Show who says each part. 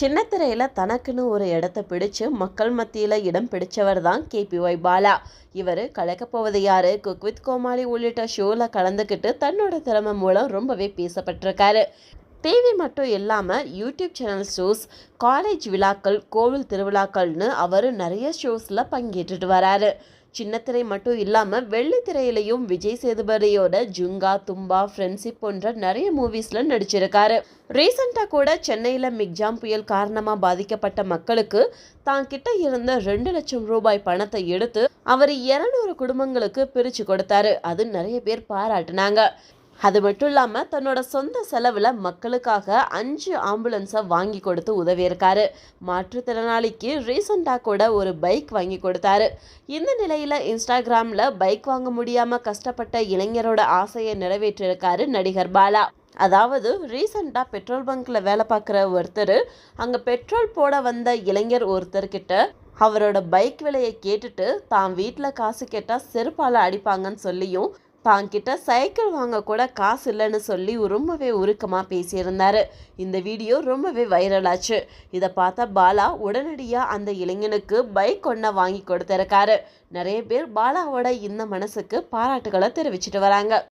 Speaker 1: சின்னத்திரையில் தனக்குன்னு ஒரு இடத்த பிடிச்சு மக்கள் மத்தியில் இடம் பிடிச்சவர் தான் கேபிஒய் பாலா. இவர் கலக்கப்போவது யாரு? குக் வித் கோமாளி உள்ளிட்ட ஷோவில் கலந்துக்கிட்டு தன்னோட திறமை மூலம் ரொம்பவே பேசப்பட்டிருக்காரு. டிவி மட்டும் இல்லாமல் யூடியூப் சேனல் ஷோஸ் காலேஜ் விழாக்கள் கோவில் திருவிழாக்கள்னு அவர் நிறைய ஷோஸில் பங்கேற்றுட்டு வராரு. சின்னத்திரை மட்டும் இல்லாமல் வெள்ளித்திரையிலையும் விஜய் சேதுபதியோட ஜுங்கா தும்பா ஃப்ரெண்ட்ஷிப் போன்ற நிறைய மூவிஸில் நடிச்சிருக்காரு. ரீசண்டாக கூட சென்னையில் மிக்ஜாம் புயல் காரணமாக பாதிக்கப்பட்ட மக்களுக்கு தான் கிட்ட இருந்த ரெண்டு லட்சம் ரூபாய் பணத்தை எடுத்து அவர் இரநூறு குடும்பங்களுக்கு பிரித்து கொடுத்தாரு. அது நிறைய பேர் பாராட்டினாங்க. அது மட்டும் இல்லாமல் தன்னோட சொந்த செலவில் மக்களுக்காக அஞ்சு ஆம்புலன்ஸை வாங்கி கொடுத்து உதவியிருக்காரு. மாற்றுத்திறனாளிக்கு ரீசெண்டாக கூட ஒரு பைக் வாங்கி கொடுத்தாரு. இந்த நிலையில் இன்ஸ்டாகிராமில் பைக் வாங்க முடியாமல் கஷ்டப்பட்ட இளைஞரோட ஆசையை நிறைவேற்றியிருக்காரு நடிகர் பாலா. அதாவது ரீசண்டாக பெட்ரோல் பங்க்கில் வேலை பார்க்குற ஒருத்தர் அங்கே பெட்ரோல் போட வந்த இளைஞர் ஒருத்தர்கிட்ட அவரோட பைக் விலையை கேட்டுட்டு தான் வீட்டில் காசு கேட்டால் செருப்பால் அடிப்பாங்கன்னு சொல்லியும் தான்கிட்ட சைக்கிள் வாங்க கூட காசு இல்லைன்னு சொல்லி ரொம்பவே உருக்கமாக பேசியிருந்தார். இந்த வீடியோ ரொம்பவே வைரலாச்சு. இதை பார்த்தா பாலா உடனடியாக அந்த இளைஞனுக்கு பைக் ஒன்றை வாங்கி கொடுத்துருக்காரு. நிறைய பேர் பாலாவோட இந்த மனசுக்கு பாராட்டுகளை தெரிவிச்சிட்டு வராங்க.